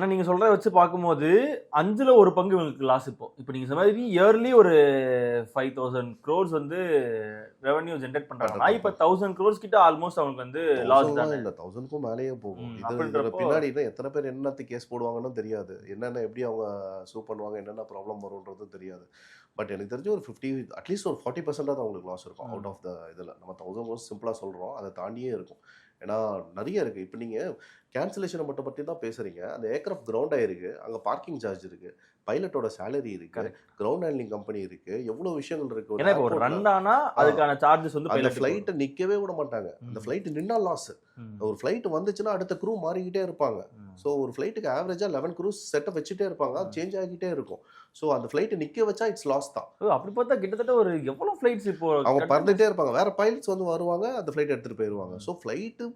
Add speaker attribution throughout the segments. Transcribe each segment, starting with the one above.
Speaker 1: ஆனா நீங்க சொல்றத வச்சு பார்க்கும்போது அஞ்சுல ஒரு பங்கு இவங்களுக்கு லாஸ் இப்போ. இப்போ நீங்க சொன்ன மாதிரி இயர்லி ஒரு ஃபைவ் தௌசண்ட் க்ரோர்ஸ் வந்து ரெவன்யூ ஜென்ரேட் பண்றாங்கன்னா இப்ப தௌசண்ட் க்ரோர்ஸ் கிட்ட ஆல்மோஸ்ட் அவங்களுக்கு வந்து லாஸ் தானே
Speaker 2: இல்ல தௌசண்ட்க்கும் மேலேயே போகும். இது பின்னாடி இன்னும் எத்தனை பேர் என்னத்து கேஸ் போடுவாங்கன்னு தெரியாது. என்னென்ன எப்படி அவங்க சூ பண்ணுவாங்க என்னென்ன ப்ராப்ளம் வரும்ன்றது தெரியாது. பட் எனக்கு தெரிஞ்சு ஒரு ஃபிஃப்டி அட்லீஸ்ட் ஒரு ஃபார்ட்டி பர்சன்டாக அவங்களுக்கு லாஸ் இருக்கும். அவுட் ஆஃப் த இதில். நம்ம தௌசண்ட் க்ரோஸ் சிம்பிளாக சொல்கிறோம் அதை தாண்டியே இருக்கும். ஏன்னா நிறைய இருக்குது இப்போ நீங்கள் கேன்சலேஷனை மட்டும் பற்றி தான் பேசுகிறீங்க அந்த ஏர்க்ராஃப்ட் கிரவுண்ட் ஆயிருக்கு. அங்கே பார்க்கிங் சார்ஜ் இருக்குது பைலட்டோட சேலரி இருக்குது கிரவுண்ட் ஹேண்ட்லிங் கம்பெனி இருக்குது எவ்வளோ விஷயங்கள் இருக்குது
Speaker 1: ஏன்னா இப்போ ஒரு ரன் ஆனா அதுக்கான சார்ஜஸ் வந்து
Speaker 2: அந்த ஃப்ளைட்டை நிற்கவே விட மாட்டாங்க. அந்த
Speaker 1: ம்.
Speaker 2: ஃப்ளைட் நின்னா லாஸ். ஒரு ஃப்ளைட் வந்துச்சுன்னா அடுத்த க்ரூ மாறிக்கிட்டே இருப்பாங்க. ஸோ ஒரு ஃப்ளைட்டுக்கு ஆவரேஜாக லெவன் க்ரூஸ் செட்டப் வச்சுட்டே இருப்பாங்க. அது சேஞ்ச் ஆகிக்கிட்டே இருக்கும். ஸோ அந்த ஃப்ளைட்டை நிற்க வச்சா இட்ஸ் லாஸ் தான்.
Speaker 1: அப்படி பார்த்தா கிட்டத்தட்ட ஒரு எவ்வளவு ஃபிளைட்ஸ் இப்போ
Speaker 2: அவங்க பறந்துட்டே இருப்பாங்க. வேற பைலட்ஸ் வந்து வருவாங்க அந்த ஃப்ளைட் எடுத்துகிட்டு போயிடுவாங்க ஸோ ஃப்ளைட்டு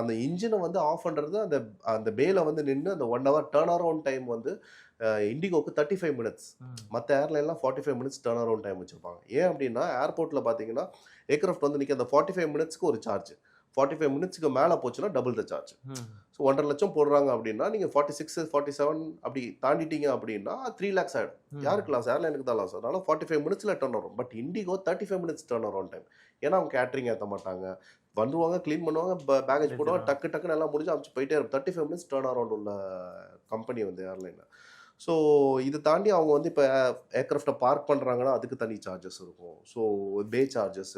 Speaker 2: அந்த இன்ஜினை வந்து ஆஃப் பண்ணுறது அந்த அந்த பேல வந்து நின்று அந்த one hour turn around time வந்து இண்டிகோக்கு தேர்ட்டி ஃபைவ் மினிட்ஸ். மற்ற ஏர்லைன்லாம் forty five minutes turn around time வச்சிருப்பாங்க. ஏன் அப்படின்னா ஏர்போர்ட்டில் பார்த்தீங்கன்னா ஏர்க்ராஃப்ட் வந்து நிற்க அந்த ஃபார்ட்டி ஃபைவ் மினிட்ஸ்க்கு ஒரு சார்ஜ் ஃபார்ட்டி ஃபைவ் மினிட்ஸ்க்கு மேலே போச்சுன்னா டபுள் த சார்ஜ். ஸோ ஒன்றரை லட்சம் போடுறாங்க அப்படின்னா நீங்கள் ஃபார்ட்டி சிக்ஸ் ஃபார்ட்டி செவன் அப்படி தாண்டிட்டீங்க அப்படின்னா த்ரீ லேக்ஸ் ஆகிடும். யாருக்கு லாஸ் ஏர்லைனுக்கு தான் லாஸ் அதனால ஃபார்ட்டி ஃபைவ் மினிட்ஸில் டர்ன் வரும். But IndiGo thirty five minutes turn around time ஏன்னா அவங்க கேட்ரிங் ஏற்ற மாட்டாங்க. வந்துருவாங்க க்ளீன் பண்ணுவாங்க பேகேஜ் போடுவாங்க டக்கு டக்குன்னு எல்லாம் முடிஞ்சு அமிச்சு போயிட்டே இருக்கும். Thirty five minutes turn around உள்ள கம்பெனி வந்து ஏர்லைன் ஸோ இது தாண்டி அவங்க வந்து இப்போ ஏர்க்ராஃப்டை பார்க் பண்ணுறாங்கன்னா அதுக்கு தனி சார்ஜஸ் இருக்கும். ஸோ பே சார்ஜஸ்